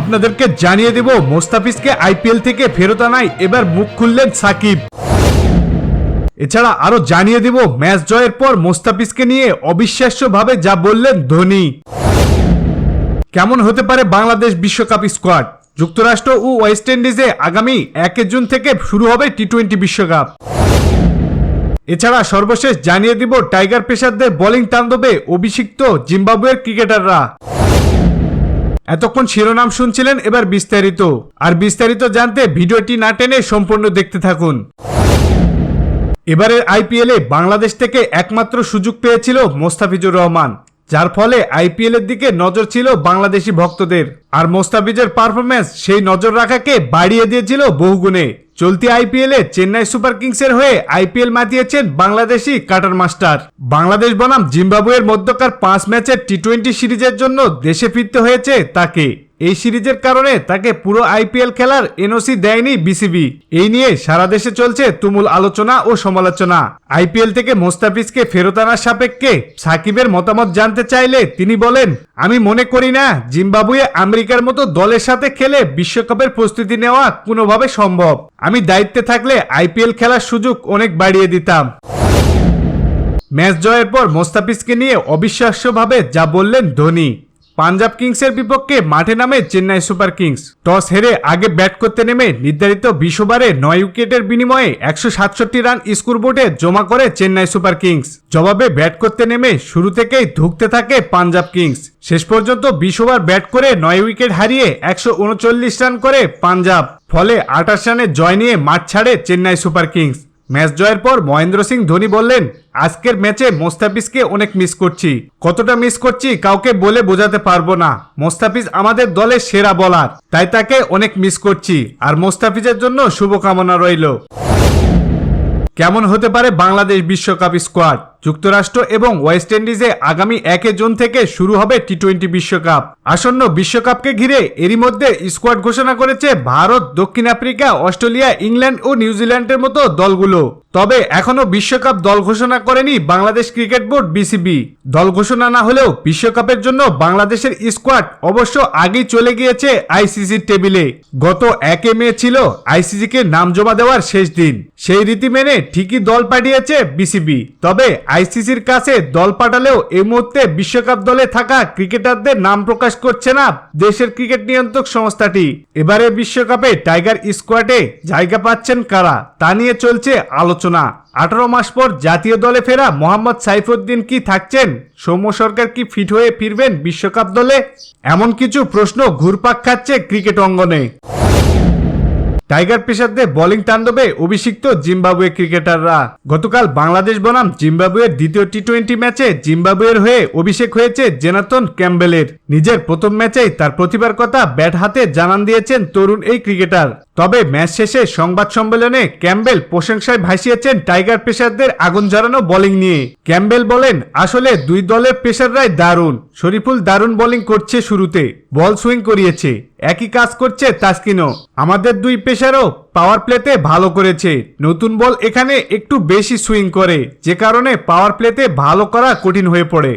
আপনাদেরকে জানিয়ে দেব, মোস্তাফিজকে আইপিএল থেকে ফেরত আনায় এবার মুখ খুললেন সাকিব। এছাড়া আরও জানিয়ে দেব, ম্যাচ জয়ের পর মোস্তাফিজকে নিয়ে অবিশ্বাস্যভাবে যা বললেন ধোনি। কেমন হতে পারে বাংলাদেশ বিশ্বকাপ স্কোয়াড? যুক্তরাষ্ট্র ও ওয়েস্ট ইন্ডিজে আগামী এক জুন থেকে শুরু হবে টি টোয়েন্টি বিশ্বকাপ। এছাড়া সর্বশেষ জানিয়ে দিব, টাইগার পেসারদের বোলিং তাণ্ডবে অভিষিক্ত জিম্বাবুয়ের ক্রিকেটাররা। এতক্ষণ শিরোনাম শুনছিলেন এবার বিস্তারিত। আর বিস্তারিত জানতে ভিডিওটি না টেনে সম্পূর্ণ দেখতে থাকুন। এবারের আইপিএলে বাংলাদেশ থেকে একমাত্র সুযোগ পেয়েছিল মোস্তাফিজুর রহমান। যার ফলে আইপিএল এর দিকে নজর ছিল বাংলাদেশি ভক্তদের। আর মোস্তাফিজের পারফরমেন্স সেই নজর রাখাকে বাড়িয়ে দিয়েছিল বহুগুণে। চলতি আইপিএলে চেন্নাই সুপার কিংসের হয়ে আইপিএল মাতিয়েছেন বাংলাদেশি কাটার মাস্টার। বাংলাদেশ বনাম জিম্বাবুয়ের মধ্যকার পাঁচ ম্যাচের টি টোয়েন্টি সিরিজের জন্য দেশে ফিরতে হয়েছে তাকে। এই সিরিজের কারণে তাকে পুরো আইপিএল খেলার এনওসি দেয়নি বিসিবি। এই নিয়ে সারা দেশে চলছে তুমুল আলোচনা ও সমালোচনা। আইপিএল থেকে মোস্তাফিজকে ফেরত আনার সাপেক্ষে সাকিবের মতামত জানতে চাইলে তিনি বলেন, আমি মনে করি না জিম্বাবুয়ে আমেরিকার মতো দলের সাথে খেলে বিশ্বকাপের প্রস্তুতি নেওয়া কোনোভাবে সম্ভব। আমি দায়িত্বে থাকলে আইপিএল খেলার সুযোগ অনেক বাড়িয়ে দিতাম। ম্যাচ জয়ের পর মোস্তাফিজকে নিয়ে অবিশ্বাস্যভাবে যা বললেন ধোনি। পাঞ্জাব কিংসের বিপক্ষে মাঠে নামে চেন্নাই সুপার কিংস। টস হেরে আগে ব্যাট করতে নেমে নির্ধারিত বিশ ওভারে নয় উইকেটের বিনিময়ে একশো সাতষট্টি রান স্কোরবোর্ডে জমা করে চেন্নাই সুপার কিংস। জবাবে ব্যাট করতে নেমে শুরু থেকেই ধুঁকতে থাকে পাঞ্জাব কিংস। শেষ পর্যন্ত বিশ ওভার ব্যাট করে নয় উইকেট হারিয়ে একশো উনচল্লিশ রান করে পাঞ্জাব। ফলে আঠাশ রানে জয় নিয়ে মাঠ ছাড়ে চেন্নাই সুপার কিংস। ম্যাচ জয়ের পর মহেন্দ্র সিং ধোনি বললেন, আজকের ম্যাচে মোস্তাফিজকে অনেক মিস করছি। কতটা মিস করছি কাউকে বলে বোঝাতে পারব না। মোস্তাফিজ আমাদের দলের সেরা বলার তাই তাকে অনেক মিস করছি। আর মোস্তাফিজের জন্য শুভকামনা রইল। কেমন হতে পারে বাংলাদেশ বিশ্বকাপ স্কোয়াড যুক্তরাষ্ট্র এবং ওয়েস্ট ইন্ডিজে আগামী একে জুন থেকে শুরু হবে টি টোয়েন্টি বিশ্বকাপ। আসন্ন বিশ্বকাপকে ঘিরে এরই মধ্যে স্কোয়াড ঘোষণা করেছে ভারত, দক্ষিণ আফ্রিকা, অস্ট্রেলিয়া, ইংল্যান্ড ও নিউজিল্যান্ডের মতো দলগুলো। তবে এখনও বিশ্বকাপ দল ঘোষণা করেনি বাংলাদেশ ক্রিকেট বোর্ড বিসিবি। দল ঘোষণা না হলেও বিশ্বকাপের জন্য বাংলাদেশের স্কোয়াড অবশ্য আগেই চলে গিয়েছে আইসিসির টেবিলে। গত একে মে ছিল আইসিসিকে নাম জমা দেওয়ার শেষ দিন। সেই রীতি মেনে ঠিকই দল পাঠিয়েছে বিসিবি। তবে আইসিসির কাছে দল পাঠালেও এই মুহূর্তে বিশ্বকাপ দলে থাকা ক্রিকেটারদের নাম প্রকাশ করছে না দেশের ক্রিকেট নিয়ন্ত্রক সংস্থাটি। এবারে বিশ্বকাপে টাইগার স্কোয়াডে জায়গা পাচ্ছেন কারা, তা নিয়ে চলছে আলোচনা। আঠারো মাস পর জাতীয় দলে ফেরা মোহাম্মদ সাইফুদ্দিন কি থাকছেন? সৌম্য সরকার কি ফিট হয়ে ফিরবেন বিশ্বকাপ দলে? এমন কিছু প্রশ্ন ঘুরপাক খাচ্ছে ক্রিকেট অঙ্গনে। টাইগার পেশারদের বোলিং তাণ্ডবে অভিষিক্ত জিম্বাবুয়ে ক্রিকেটাররা। গতকাল বাংলাদেশ বনাম জিম্বাবুয়ের দ্বিতীয় টি টোয়েন্টি ম্যাচে জিম্বাবুয়ের হয়ে অভিষেক হয়েছে জেনাতন ক্যাম্বেলের। নিজের প্রথম ম্যাচেই তার প্রতিভার কথা ব্যাট হাতে জানান দিয়েছেন তরুণ এই ক্রিকেটার। তবে ম্যাচ শেষে সংবাদ সম্মেলনে ক্যাম্বেল প্রশংসায় ভাসিয়েছেন টাইগার পেসারদের আগুন ঝরানো বোলিং নিয়ে। ক্যাম্বেল বলেন, আসলে দুই দলের পেশাররাই দারুণ। শরীফুল দারুণ বোলিং করছে শুরুতে, বল সুইং করিয়েছে। একই কাজ করছে তাসকিনও। আমাদের দুই পেশারও পাওয়ার প্লেতে ভালো করেছে। নতুন বল এখানে একটু বেশি সুইং করে, যে কারণে পাওয়ার প্লেতে ভালো করা কঠিন হয়ে পড়ে।